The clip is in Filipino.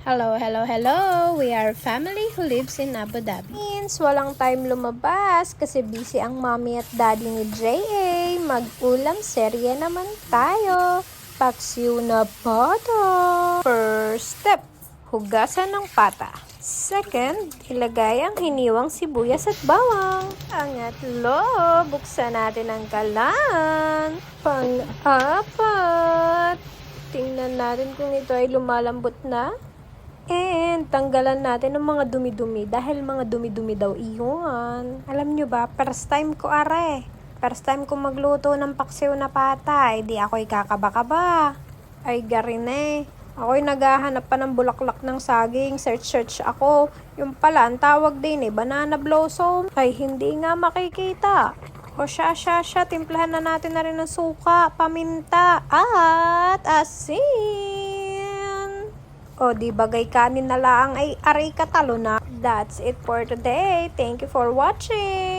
Hello, hello, hello! We are a family who lives in Abu Dhabi. Means, walang time lumabas kasi busy ang mommy at daddy ni J.A. Mag-ulam serye naman tayo. Paksiw na pata. First step, hugasan ng pata. Second, ilagay ang hiniwang sibuyas at bawang. Pangatlo, buksan natin ang kalan. Pang-apat, tingnan natin kung ito ay lumalambot na. And tanggalan natin ng mga dumi-dumi dahil mga dumi-dumi daw iyon. Alam nyo ba, first time ko are. First time ko magluto ng paksiw na pata, eh, di ako'y kakaba-kaba. Ay garin eh. Ako'y naghahanap pa ng bulaklak ng saging, search-search ako. Yung pala, ang tawag din eh, banana blossom. Ay, hindi nga makikita. O siya, siya, siya, timplahan na natin na rin ng suka, paminta, at asin. O di bagay kanin na lang ay aray katalo na. That's it for today. Thank you for watching.